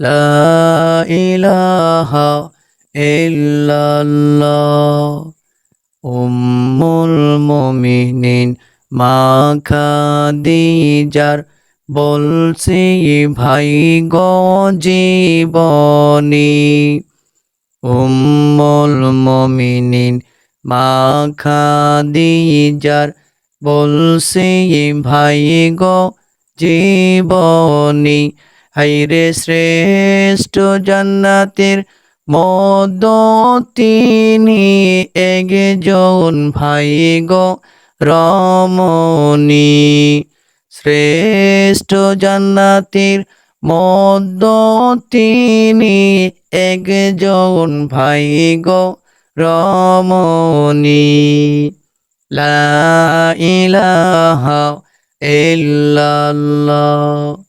لا إله إلا الله أم المؤمنين মা খাদিজার বলছি ভাই গো জীবনী উম্মুল মমিনিন মা খাদিজার বলছি ভাই গো জীবনী হাইরে শ্রেষ্ঠ জান্নাতের মদ তিনি একজন ভাই গো রমণী। শ্রেষ্ঠ জান্নাতের মদ তিনি একজন ভাই গো রমণী। লা ইলাহা ইল্লাল্লাহ।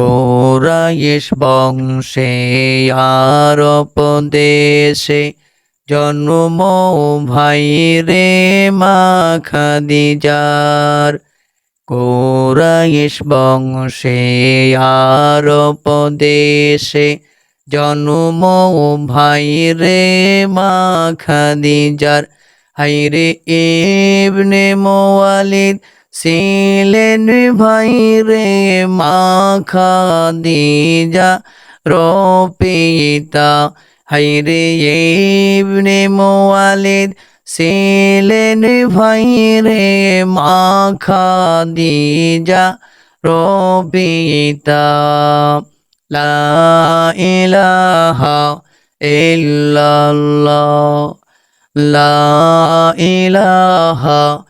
কোরাইশ বংশে আরব দেশে জন্ম ভাই রে মা খাদিজার। কোরাইশ বংশে আরব দেশে জন্ম ভাই রে মা খাদিজার। হাইরে ইবনে মোয়ালিদ ছিলেন ভাই রে মা খাদিজা রপিতা হাইরে ইবনে মোয়ালিদ ছিলেন ভাই রে মা খাদিজা রপিতা। লা ইলাহা ইল্লাল্লাহ, লা ইলাহা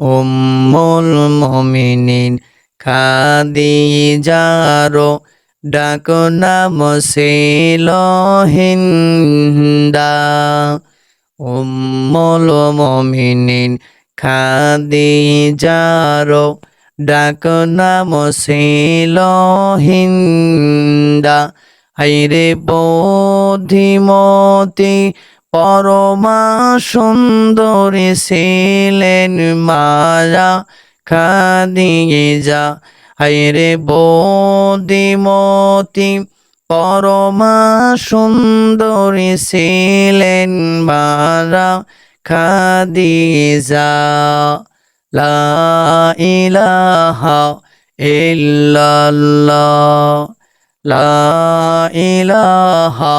উম্মুল মুমিনিন খাদিজারো ডাক নাম ছিল হিন্দা। উম্মুল মুমিনিন খাদিজারো ডাক নাম ছিল হিন্দা। হাইরে বুদ্ধিমতী পরমা সুন্দরী ছিলেন মায়া খাদিজা। হাইরে বুদ্ধিমতী পরমা সুন্দরী ছিলেন মারা খাদিজা। লা ইলাহা ইল্লাল্লাহ, লা ইলাহা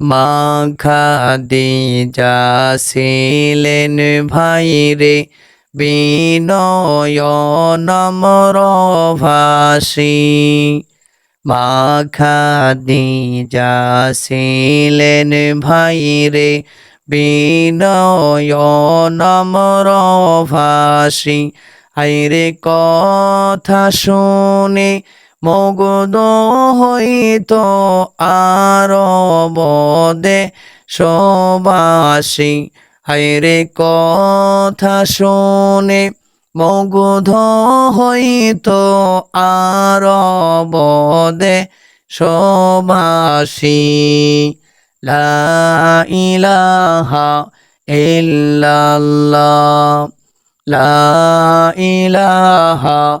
মা খাদিজা ছিলেন ভাইরে বিনয় নম্র ভাসী মা খাদিজা ছিলেন ভাইরে বিনয় নম্র ভাসি হাইরে কথা শুনে মগদ হইত আর বদে সবাসী। হাইরে কথা শোনে মগধ হইত আর বদে সবাসী। লা ইলাহা ইল্লাল্লাহ। লা ইলাহা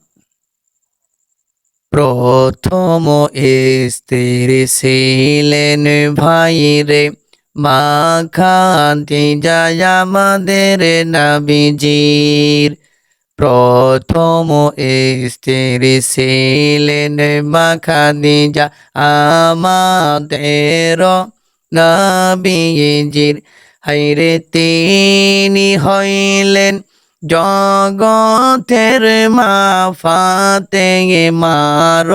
প্রথম স্ত্রী ছিলেন ভাইরে মা খান্তি যায় আমাদের নবীজির। প্রথম স্ত্রী ছিলেন মা খাদিজা আমাদের নবীজির। হাইরে তিনি হইলেন জগতের মা ফাতে মার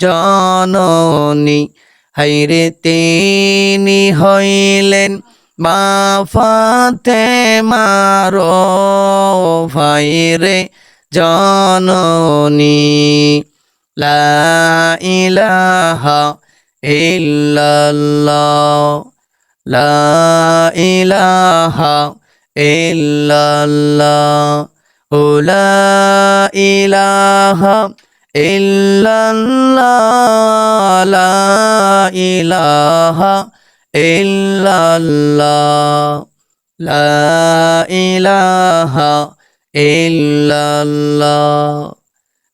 জননী। হাইরে তিনি হইলেন মা ফাতে মার ভাইরে জননী। লা ইলাহা ইল্লাল্লাহ, লা ইলাহা ইল্লাল্লাহ ও লা ইলাহা ইল্লাল্লাহ লা ইলাহা ইল্লাল্লাহ লা ইলাহা ইল্লাল্লাহ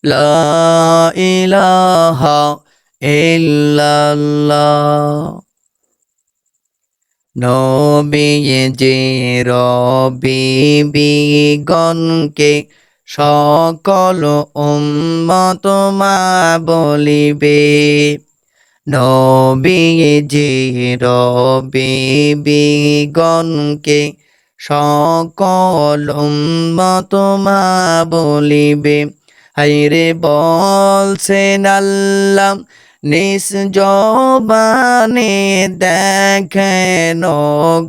লা ইলাহা ইল্লাল্লাহ। নবী যে রবি বিগণকে সকল উম্মত মা বলিবে। নবী যে রবি বিগণকে সকল উম্মত মা বলিবে। হাইরে বলছেন আল্লাহ নিজ জবানে দেখেন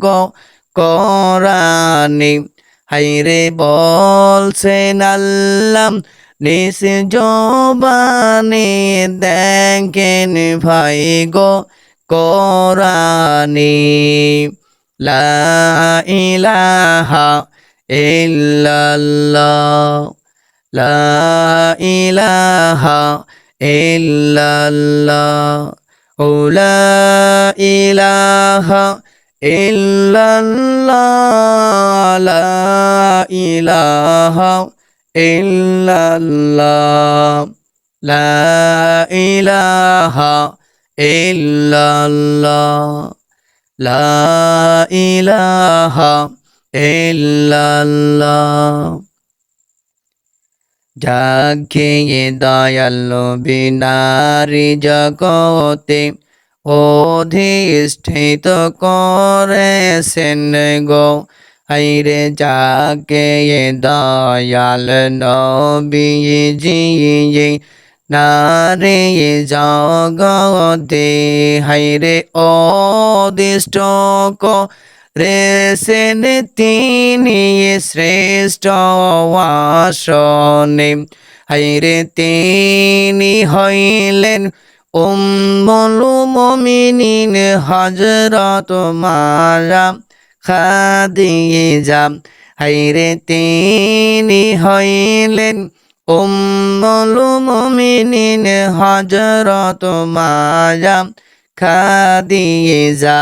গো করানি হাইরে বলছেন আল্লাহ, নিজ জবানে দেখেন ভাই গো করানি লা ইলাহা ইল্লাল্লাহ, লা ইলাহা ইল্লাল্লাহ ও লা ইলাহা ইল্লাল্লাহ ইলাহা ইল্লাল্লাহ লা ইলাহা ইল্লাল্লাহ লা ইলাহা ইল্লাল্লাহ। যাকে দয়াল বিনারী জগতে অধিষ্ঠিত করেছেন গো। হাইরে যাকে দয়াল নবীজি নারে জগতে হাইরে অদিষ্ট রেসেন তিনি শ্রেষ্ঠ আসনে। হাইরে তিনি হইলেন উম্মুল মুমিনিন হজরত মারা খাদিজা। হাইরে তিনি হইলেন উম্মুল মুমিনিন হজরত মারা খাদিজা।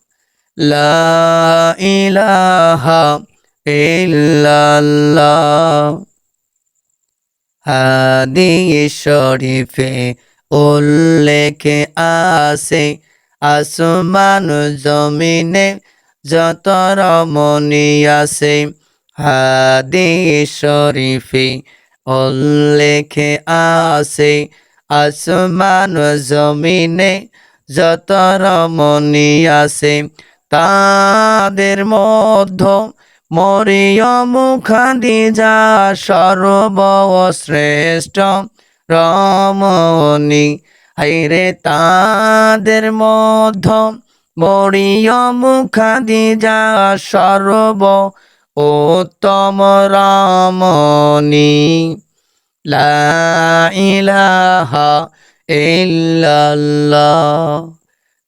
লা ইলাহা ইল্লাল্লাহ। হাদিস শরীফে উল্লেখে আছে, আসমান জমিনে যত রমণী আছে, হাদিস শরীফে উল্লেখে আছে, আসমান জমিনে যত রমণী আছে তাদের মধ্য মরিয়ম খাদিজা সর্বশ্রেষ্ঠ রমণী। হাইরে তাদের মধ্য মরিয়ম খাদিজা সর্ব উত্তম রমণী। লা ইলাহা ইল্লাল্লাহ।